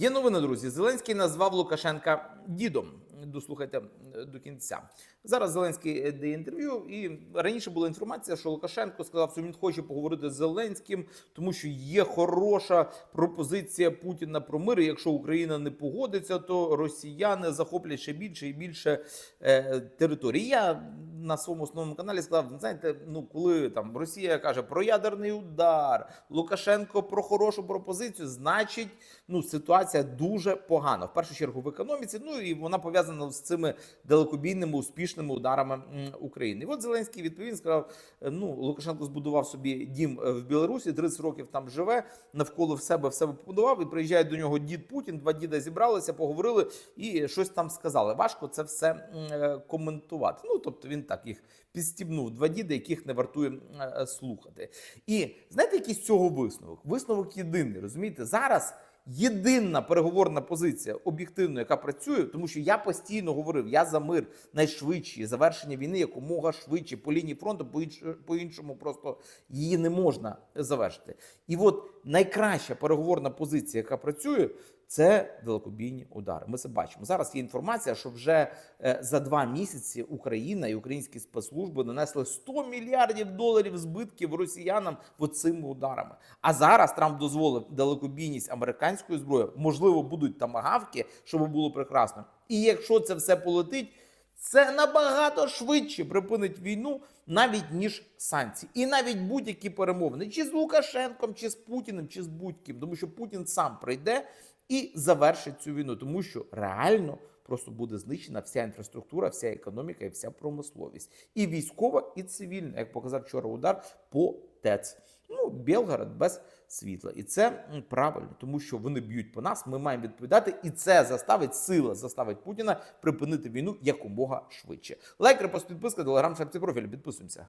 Є новини, друзі. Зеленський назвав Лукашенка дідом. Дослухайте е, до кінця. Зараз Зеленський е, дає інтерв'ю, і раніше була інформація, що Лукашенко сказав, що він хоче поговорити з Зеленським, тому що є хороша пропозиція Путіна про мир. і Якщо Україна не погодиться, то росіяни захоплять ще більше і більше е, територій. Я на своєму основному каналі сказав: знаєте, ну коли там Росія каже про ядерний удар, Лукашенко про хорошу пропозицію, значить, ну ситуація дуже погана. В першу чергу в економіці. Ну і вона пов'язана з цими далекобійними успішними ударами України. І от Зеленський відповів сказав: ну Лукашенко збудував собі дім е, в Білорусі, 30 років там живе, навколо в себе в себе побудував. І приїжджає до нього дід Путін. Два діда зібралися, поговорили і щось там сказали. Важко це все е, коментувати. Ну тобто він так їх підстібнув. Два діда, яких не вартує е, слухати. І знаєте, який з цього висновок? Висновок єдиний. Розумієте, зараз. Єдина переговорна позиція об'єктивно, яка працює, тому що я постійно говорив, я за мир найшвидші завершення війни якомога швидше по лінії фронту, по інш- по іншому просто її не можна завершити. І от найкраща переговорна позиція, яка працює, це далекобійні удари. Ми це бачимо. Зараз є інформація, що вже е, за два місяці Україна і українські спецслужби нанесли 100 мільярдів доларів збитків росіянам цими ударами. А зараз Трамп дозволив далекобійність американської зброї. Можливо, будуть тамагавки, щоб було прекрасно. І якщо це все полетить. Це набагато швидше припинить війну, навіть ніж санкції, і навіть будь-які перемовини, чи з Лукашенком, чи з Путіним, чи з будь-ким, тому що Путін сам прийде і завершить цю війну, тому що реально просто буде знищена вся інфраструктура, вся економіка і вся промисловість, і військова, і цивільна, як показав вчора удар по ТЕЦ. Ну, Белгород без світла, і це правильно, тому що вони б'ють по нас. Ми маємо відповідати, і це заставить сила, заставить Путіна припинити війну якомога швидше. Лайк, репост, підписка, телеграм, шапці профілю. Підписуємося.